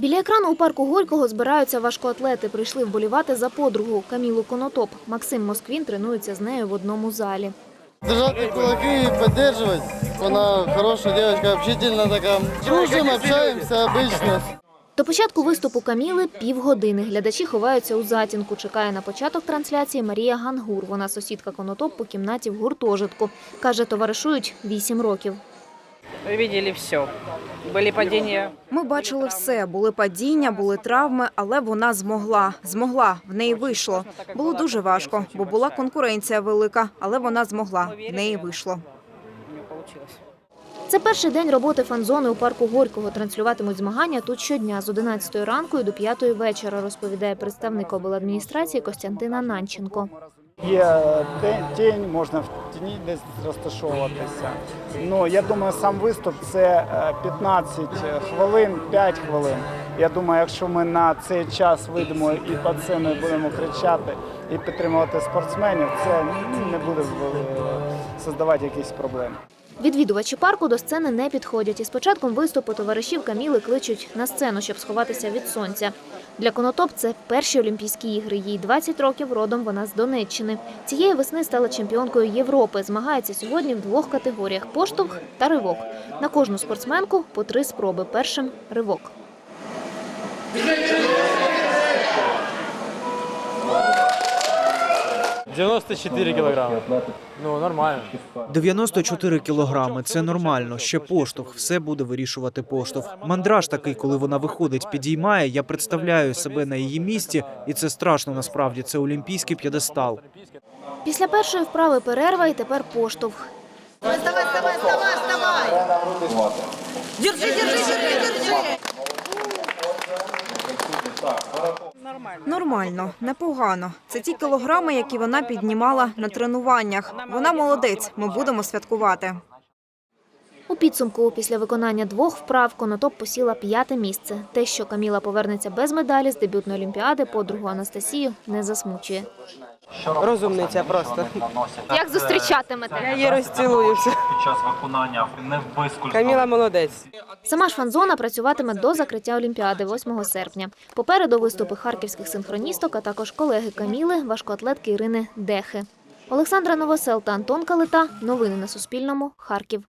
Біля екрану у парку Горького збираються важкоатлети. Прийшли вболівати за подругу Камілу Конотоп. Максим Москвін тренується з нею в одному залі. Держать кулаки и поддерживать. Она хорошая девочка, общительная такая. Дружим, общаемся обычно. До початку виступу Каміли півгодини. Глядачі ховаються у затінку. Чекає на початок трансляції Марія Гангур. Вона сусідка Конотоп по кімнаті в гуртожитку. Каже, товаришують вісім років. Видели все. Были падения. Ми бачили все. Були падіння, були травми, але вона змогла. Змогла. В неї вийшло. Було дуже важко, бо була конкуренція велика, але вона змогла. В неї вийшло. Це перший день роботи фан-зони у парку Горького. Транслюватимуть змагання тут щодня з 11 ранку і до 5 вечора, розповідає представник обладміністрації Костянтина Нанченко. Є тінь, можна в тіні десь розташовуватися. Ну я думаю, сам виступ це е, 15 хвилин, 5 хвилин. Я думаю, якщо ми на цей час вийдемо і по сцену будемо кричати і підтримувати спортсменів, це не буде е, создавати якісь проблеми. Відвідувачі парку до сцени не підходять. І з початком виступу товаришів Каміли кличуть на сцену, щоб сховатися від сонця. Для Конотоп це перші Олімпійські ігри. Їй 20 років родом вона з Донеччини. Цієї весни стала чемпіонкою Європи. Змагається сьогодні в двох категоріях поштовх та ривок. На кожну спортсменку по три спроби. Першим ривок. – 94 кілограми. Ну, нормально. 94 кілограми це нормально. Ще поштовх. Все буде вирішувати поштовх. Мандраж такий, коли вона виходить, підіймає. Я представляю себе на її місці, і це страшно насправді. Це олімпійський п'єдестал. Після першої вправи перерва і тепер поштовх. Нормально, непогано. Це ті кілограми, які вона піднімала на тренуваннях. Вона молодець. Ми будемо святкувати. У підсумку після виконання двох вправ Конотоп посіла п'яте місце. Те, що Каміла повернеться без медалі з дебютної олімпіади, подругу Анастасію не засмучує. Розумниця просто. Як зустрічатимете? Я її розцілую. все. під час виконання не. Каміла молодець. Сама ж фан-зона працюватиме до закриття Олімпіади 8 серпня. Попереду виступи харківських синхроністок, а також колеги Каміли, важкоатлетки Ірини Дехи. Олександра Новосел та Антон Калита. Новини на Суспільному. Харків.